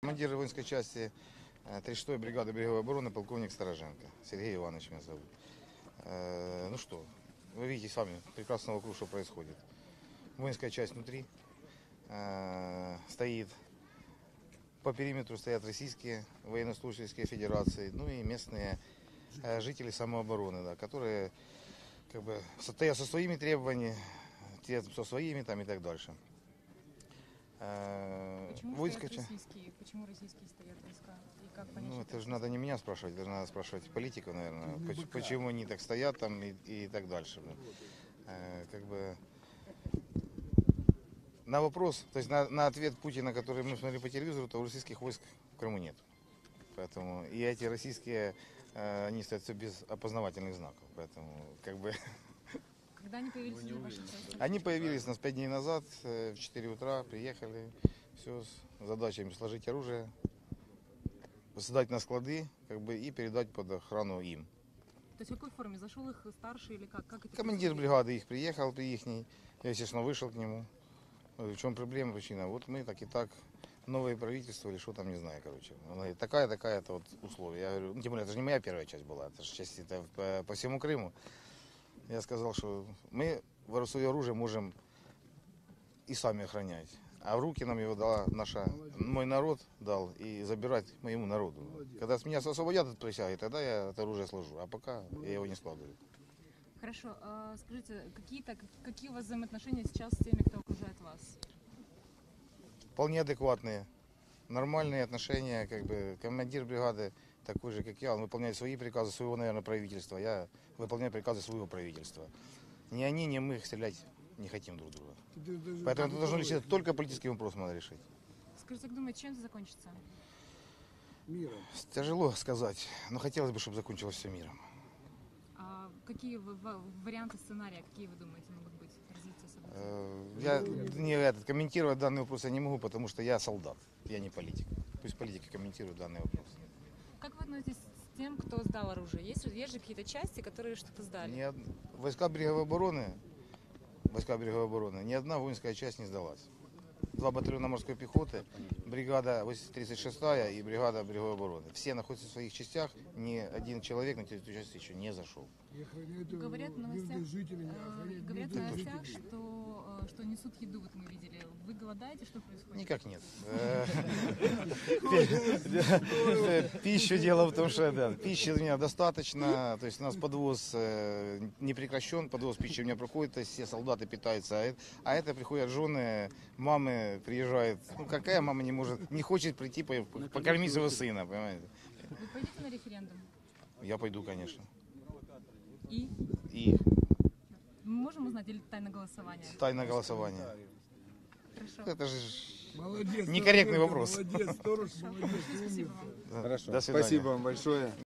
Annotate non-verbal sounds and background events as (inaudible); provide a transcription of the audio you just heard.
Командир воинской части э, 36-й бригады береговой обороны полковник Стороженко. Сергей Иванович меня зовут. Э, Ну что, вы видите сами прекрасно вокруг, что происходит. Воинская часть внутри э, стоит. По периметру стоят российские военнослужащие федерации, ну и местные э, жители самообороны, да, которые как бы стоят со своими требованиями, те со своими там и так дальше. Э, Почему стоят часть- российские? Почему российские стоят войска? И как понять, Ну, это же надо не меня спрашивать, это же надо спрашивать политиков, наверное, Ну, поч- быка. почему они так стоят там и, и так дальше. Э, Как бы на вопрос, то есть на, на ответ Путина, который мы смотрели по телевизору, то российских войск в Крыму нет. Поэтому и эти российские, э, они стоят все без опознавательных знаков. Поэтому как бы (laughs) Когда они появились в вашей части? они появились у нас пять дней назад, э, в 4 утра, приехали, все с задачами сложить оружие, сдать на склады как бы, и передать под охрану им. То есть в какой форме? Зашел их старший или как? как это Командир бригады их приехал при их, я, естественно, вышел к нему. Говорю, В чем проблема, причина? Вот мы так и так, новое правительство или что там, не знаю, короче. Он говорит, такая, такая, это вот условия. Я говорю, ну, тем более, это же не моя первая часть была, это же часть это по, по всему Крыму. Я сказал, что мы свое оружие можем и сами охранять. А в руки нам его дала наша, мой народ дал, и забирать моему народу. Когда с меня освободят от присяги, тогда я это оружие сложу. А пока я его не складываю. Хорошо, а скажите, какие-то, какие у вас взаимоотношения сейчас с теми, кто окружает вас? вполне адекватные, нормальные отношения, как бы командир бригады такой же, как я, он выполняет свои приказы своего, наверное, правительства, я выполняю приказы своего правительства. Ни они, ни мы стрелять не хотим друг друга. Поэтому это должно решить только политическим вопросом надо решить. Скажите, как думаете, чем это закончится? Миром. Тяжело сказать, но хотелось бы, чтобы закончилось все миром. А какие варианты сценария, какие вы думаете могут быть развития событий? Э, Я не этот, комментировать данный вопрос я не могу, потому что я солдат, я не политик. Пусть политики комментируют данный вопрос. Как вы относитесь с тем, кто сдал оружие? Есть, есть же какие-то части, которые что-то сдали? Од- Войска береговой обороны, войска береговой обороны, ни одна воинская часть не сдалась. Два батальона морской пехоты, бригада 36-я и бригада береговой обороны. Все находятся в своих частях, ни один человек на территорию части еще не зашел. Э, Говорят в новостях, Э, охраняют Говорят в новостях, что, э, что несут еду, вот мы видели. Вы голодаете, что происходит? Никак нет. (laughs) Пищу дело в том, что да, пищи у меня достаточно, то есть у нас подвоз не прекращен, подвоз пищи у меня проходит, то есть все солдаты питаются, а а это приходят жены, мамы приезжают. Ну какая мама не может, не хочет прийти по- покормить своего сына, понимаете? Вы пойдете на референдум? Я пойду, конечно. И И мы можем узнать или тайное голосование? тайное голосование. Хорошо. Это же Молодец. Некорректный вопрос. Молодец, сторож, молодец, умница. вам. до Хорошо. свидания. Спасибо вам большое.